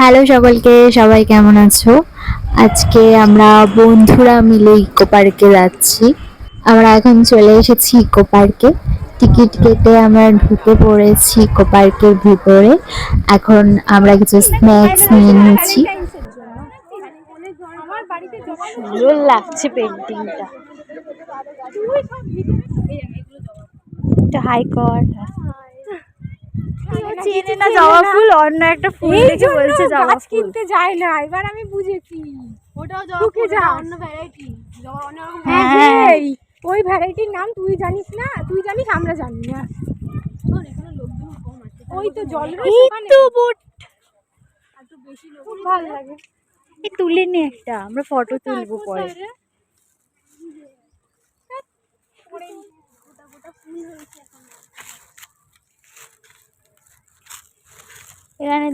Hello সকলকে সবাই কেমন আছো? আজকে আমরা বন্ধুরা মিলে ইকো পার্কে যাচ্ছি। আমরা এখন চলে এসেছি ইকো পার্কে। টিকিট কেটে আমরা ঢুকে পড়েছি ইকো পার্কের ভিতরে। এখন আমরা কিছু স্ন্যাক্স নিয়ে নিয়েছি আমার বাড়িতে জমা সুন্দর লাগছে পেন্টিংটা একটু হাই কর। চেনে না জবা ফুল অন্য একটা ফুল দেখে বলছে জবা গাছ কিনতে যায় না এবার আমি বুঝেছি। ওটাও জবা যা। অন্য ভ্যারাইটি জবা অন্য রকম হ্যাঁ। হ্যাঁ। ওই ভ্যারাইটির নাম তুই জানিস না তুই জানিস আমরা জানি না। শোন, এখানে লোকজন কম আছে ওই তো জল এই তো বোট। একটু বেশি লোক খুব ভালো লাগে। এই তুলে নে একটা আমরা ফটো তুলবো পরে। এখানে।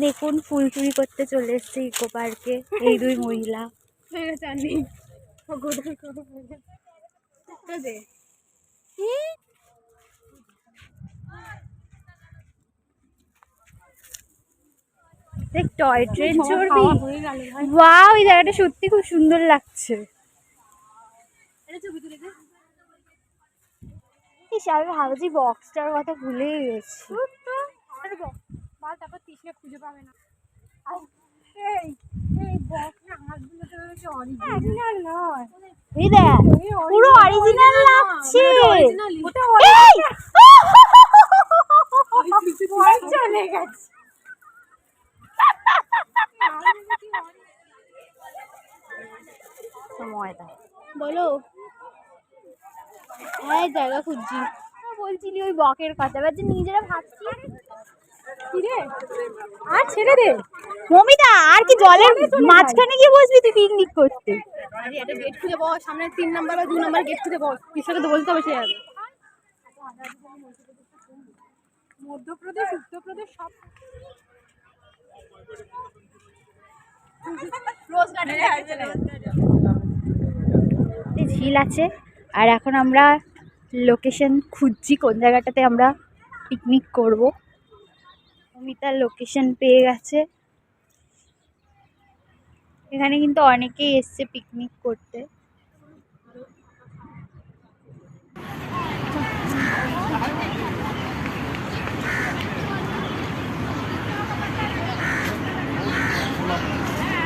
দেখুন ফুল চুরি করতে চলে এসছে ইকো পার্কে এই দুই মহিলা। দেখ টয় ট্রেন চড়বি। ওয়াও এই জায়গাটা সত্যি খুব সুন্দর লাগছে। এই আমি ভাবছি বক্সটার কথা ভুলেই গেছি বাল তারপর তৃষ্ণা খুঁজে পাবে না। এই এই বক্স না হাতগুলো তো অরিজিনাল নয়। এই দেখ পুরো অরিজিনাল লাগছে। ওটা এই! চলে গেছে। সময় দাও। বলো। হ্যাঁ জায়গা খুঁজছি। বলছিলি ওই বকের কথা এবার যে নিজেরা ভাবছি আর ছেড়ে দে। মমিতা আর কি জলের মাঝখানে গিয়ে বসবি তুই পিকনিক করতে? আরে একটা গেট খুঁজে বস সামনে তিন নাম্বার বা দু নাম্বার গেট খুঁজে বস। কৃষকে তো বলতে হবে সে যাবে মধ্যপ্রদেশ উত্তরপ্রদেশ সব রোজ গার্ডেন এই ঝিল আছে আর এখন আমরা লোকেশন খুঁজছি কোন জায়গাটাতে আমরা পিকনিক করব। অমিতার লোকেশন পেয়ে গেছে। এখানে কিন্তু অনেকেই এসছে পিকনিক করতে।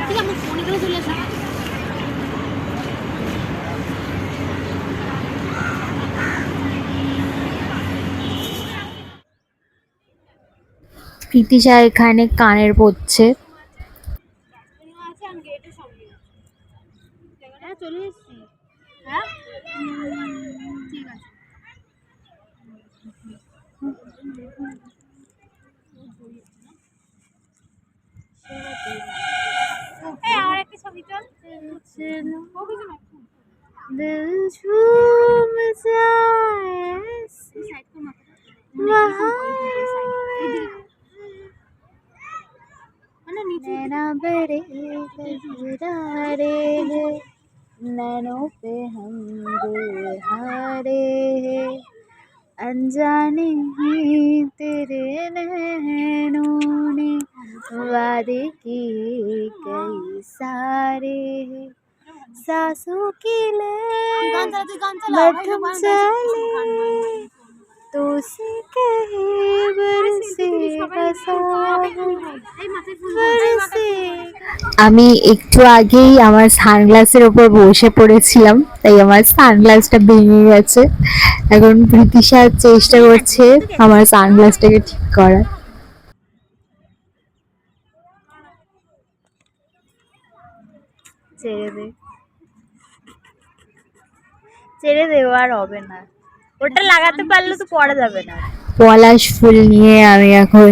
ঠিক আছে করে চলে প্রীতিশা এখানে কানের পড়ছে গেটের नैना बड़े गजरारे हैं। नैनों पे हम दो हारे हैं। अनजाने ही तेरे नैनों ने वादे की कई सारे हैं। सासों की ले चले। আমি একটু আগেই আমার সানগ্লাসের ওপর বসে পড়েছিলাম তাই আমার সানগ্লাসটা ভেঙে গেছে। এখন প্রীতিশা চেষ্টা করছে আমার সানগ্লাসটাকে ঠিক করার। ছেড়ে দে। ছেড়ে দে ও আর হবে না। ওটা লাগাতে পারলে তো পড়া যাবে না। পলাশ ফুল নিয়ে আমি এখন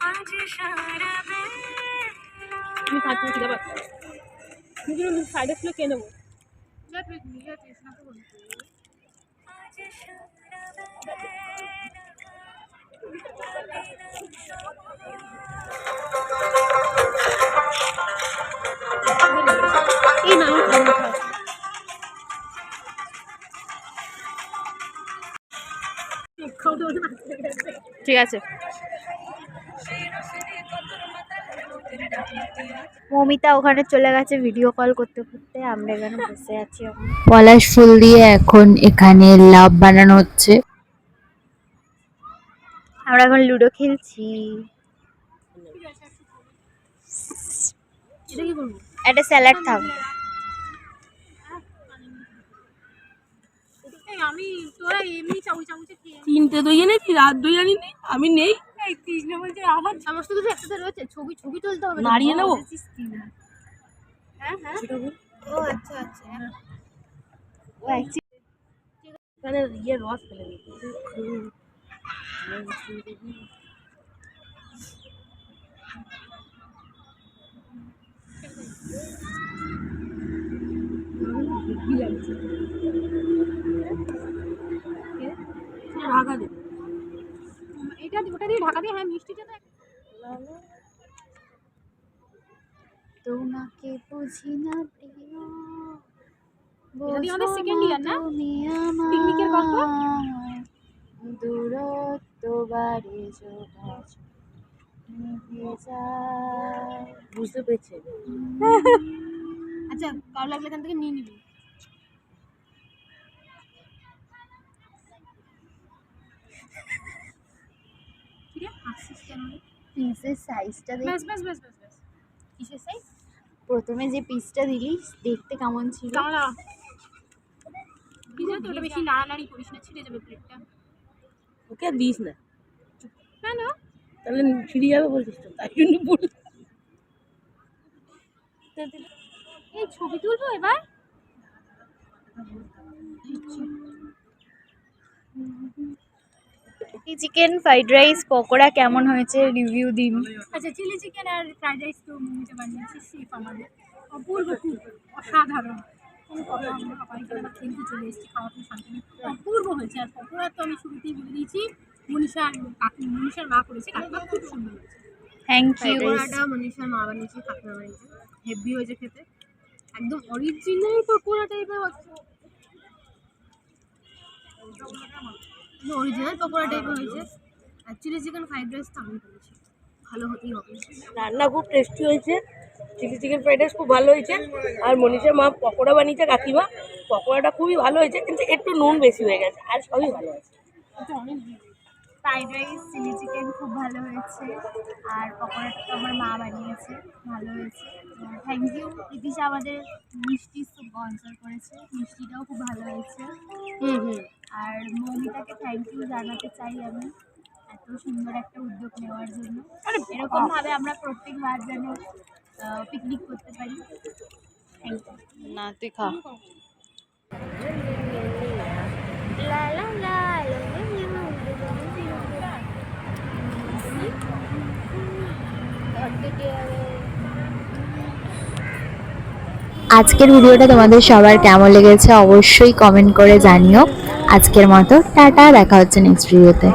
তাহলে তাতে রোগা লাগছে তুই ঢঙ্গি হয় না আমার দেখ তুই করব না তুমি খাচ্ছ খিদে পাচ্ছে তুমি সাইডে ছিল কে নেব এই না আমি। ঠিক আছে। মমিতা ওখানে চলে গেছে ভিডিও কল করতে করতে আমরা এখানে বসে আছি পলাশ ফুল দিয়ে এখন এখানে লাভ বানানো হচ্ছে। আমরা এখন লুডো খেলছি। এটা একটা স্যালাড থাক আমি তোরা এমনি চামচ চামচে তিনটে দই এনেছি রাত দই আনিনি আমি নেই। এই বলছে আমার একসাথে রয়েছে ছবি ছবি তুলতে হবে নাড়িয়ে নেব? হ্যাঁ হ্যাঁ ও আচ্ছা আচ্ছা এখানে ইয়ে রস ফেলে দিয়েছি ঢাকা দে এটা ওটা দিয়ে ঢাকা দিয়ে হ্যাঁ মিষ্টিটা তো তোমাকে বুঝি না প্রিয় দূরত্ব বাড়ে যোগাযোগ বুঝতে পেরেছে। আচ্ছা কারও লাগলে এখান থেকে নিয়ে নিবি। কিরে হাসছিস কেন? পিসের সাইজটা দেখ। ব্যাস ব্যাস ব্যাস ব্যাস ব্যাস। কিসের সাইজ প্রথমে যে পিসটা দিলি দেখতে কেমন ছিল? দাঁড়া। বুঝলি তো ওটা বেশি নাড়ানাড়ি করিস না ছিঁড়ে যাবে প্লেটটা ওকে দিস না। কেন? তাহলে ছিঁড়ে যাবে বলছিস তো তাই জন্য বল এই ছবি তুলবো এবার? চিকেন ফ্রাইড রাইস পকোড়া কেমন হয়েছে? রিভিউ দিন। আচ্ছা চিলি চিকেন আর ফ্রাইড রাইস তো মুমিতে বানিয়েছি শেফ আমাদের অপূর্ব খুব অসাধারণ। চলে। অপূর্ব হয়েছে আর পকোড়া তো আমি শুরুতেই বলে দিয়েছি মনীষার কাকি মনীষার মা করেছে কাকিমা খুব সুন্দর হয়েছে। থ্যাংক ইউ পকোড়াটা মনীষার মা বানিয়েছে কাকিমা বানিয়েছে হেভি হয়েছে খেতে। একদম অরিজিনাল পকোড়া টাইপের হচ্ছে। অরিজিনাল পকোড়া টাইপের হয়েছে। চিলি চিকেন ফ্রাইড রাইস তো আমি করেছি। ভালো হতেই হবে। রান্না খুব টেস্টি হয়েছে। চিলি চিকেন ফ্রাইড রাইস খুব ভালো হয়েছে। আর মনীষার মা পকোড়া বানিয়েছে কাকিমা। পকোড়াটা খুবই ভালো হয়েছে কিন্তু একটু নুন বেশি হয়ে গেছে আর সবই ভালো হয়েছে। ফ্রাইড রাইস চিলি চিকেন খুব ভালো হয়েছে। আর পকোড়াটা তো আমার মা বানিয়েছে ভালো হয়েছে। থ্যাংক ইউ ইতিশা আমাদের মিষ্টি খুব স্পন্সর করেছে। মিষ্টিটাও খুব ভালো হয়েছে। হুম হুম। আর মৌমিতাকে থ্যাংক ইউ জানাতে চাই আমি। এত সুন্দর একটা উদ্যোগ নেওয়ার জন্য। এরকম ভাবে আমরা প্রত্যেকবার যেন পিকনিক করতে পারি। থ্যাংক ইউ না তুই খা। আজকের ভিডিওটা তোমাদের সবার কেমন লেগেছে অবশ্যই কমেন্ট করে জানিও। আজকের মতো টাটা দেখা হচ্ছে নেক্সট ভিডিওতে